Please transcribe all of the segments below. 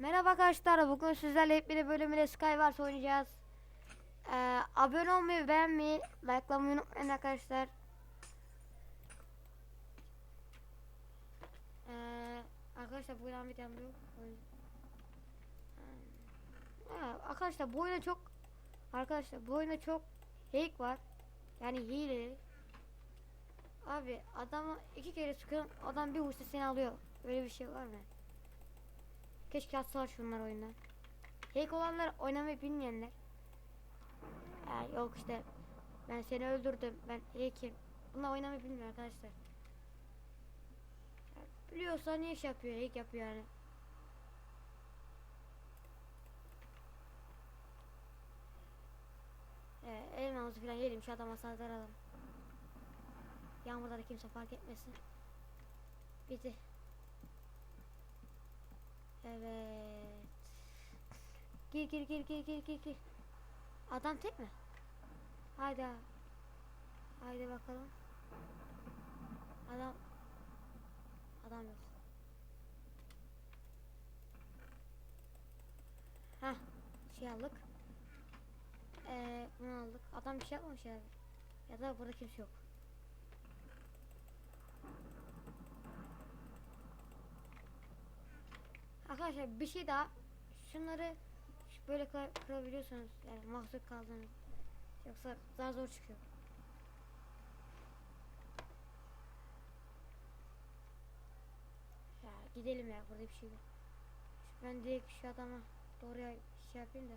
Merhaba arkadaşlar. Bugün sizlerle hep bir bölümüyle Skywars oynayacağız. Ee, abone olmayı, beğenmeyi, likelamayı unutmayın arkadaşlar. Ee, arkadaşlar bugün Ahmet yanmıyor. Ha, arkadaşlar bu oyunda çok arkadaşlar bu oyunda çok hack var. Yani hile. Abi adamı iki kere sıkıyorum adam bir vursa seni alıyor. Öyle bir şey var mı? Keşke atsalar şunlar oyundan. Hack olanlar oynamayı bilmeyenler. Ya yok işte ben seni öldürdüm ben hack'im. Bunlar oynamayı bilmiyor arkadaşlar. Biliyorsa niye iş yapıyor hack yapıyor yani. Ee, elmanızı falan yedim şu adama saldıralım. Yağmurda da kimse fark etmesin. Bitti. Evet. Gir gir gir gir gir gir gir. Adam tek mi? Haydi. Haydi bakalım. Adam Adam yok. Heh, şey aldık. Ee, bunu aldık. Adam bir şey yapmamış herhalde. Ya da burada kimse yok. Arkadaşlar bir şey daha. Şunları şu- böyle kıra- kırabiliyorsunuz. Yani mahsur kaldığınız. Yoksa daha zor çıkıyor. Ya gidelim ya burada bir şey. Şu- Ben direkt şu adama doğruya şey yapayım da.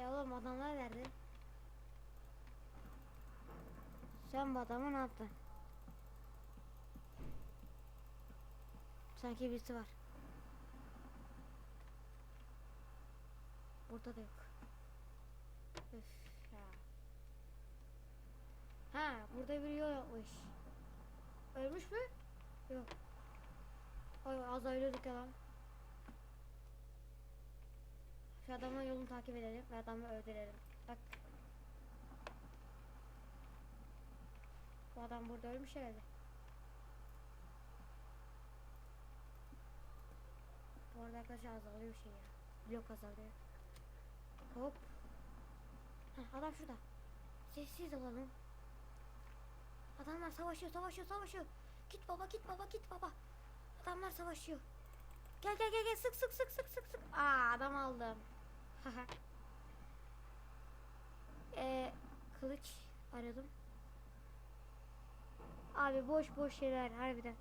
E oğlum adamlar nerede? Sen bu adamı ne yaptın? Sanki birisi var. Burada da yok. Üf ya. Ha, burada biri yol yapmış. Ölmüş mü? Yok. Ay az ölüyorduk ya. Şu adamın yolunu takip edelim ve adamı öldürelim. Bak. Bu adam burada ölmüş herhalde. Bu arada arkadaşlar azalıyor şey ya. Blok azalıyor. Hop. Heh, adam şurada. Sessiz olalım. Adamlar savaşıyor, savaşıyor, savaşıyor. Git baba, git baba, git baba. Adamlar savaşıyor. Gel gel gel gel sık sık sık sık sık sık. Aa adam aldım. Eee kılıç aradım. Abi boş boş şeyler harbiden.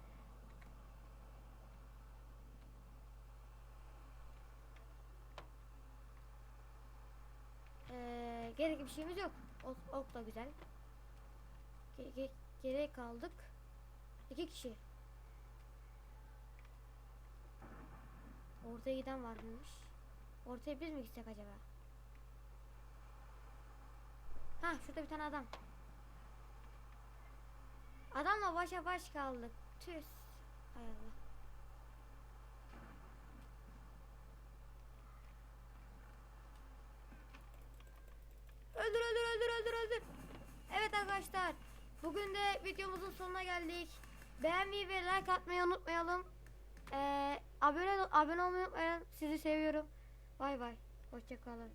Gerek bir şeyimiz yok. Ok, ok da güzel. Ge ge gerek kaldık. İki kişi. Ortaya giden var mıymış? Ortaya biz mi gitsek acaba? Ha şurada bir tane adam. Adamla başa baş kaldık. Tüs. Hay Allah. Bugün de videomuzun sonuna geldik. Beğenmeyi ve like atmayı unutmayalım. Ee, abone abone olmayı unutmayın. Sizi seviyorum. Bay bay. Hoşçakalın.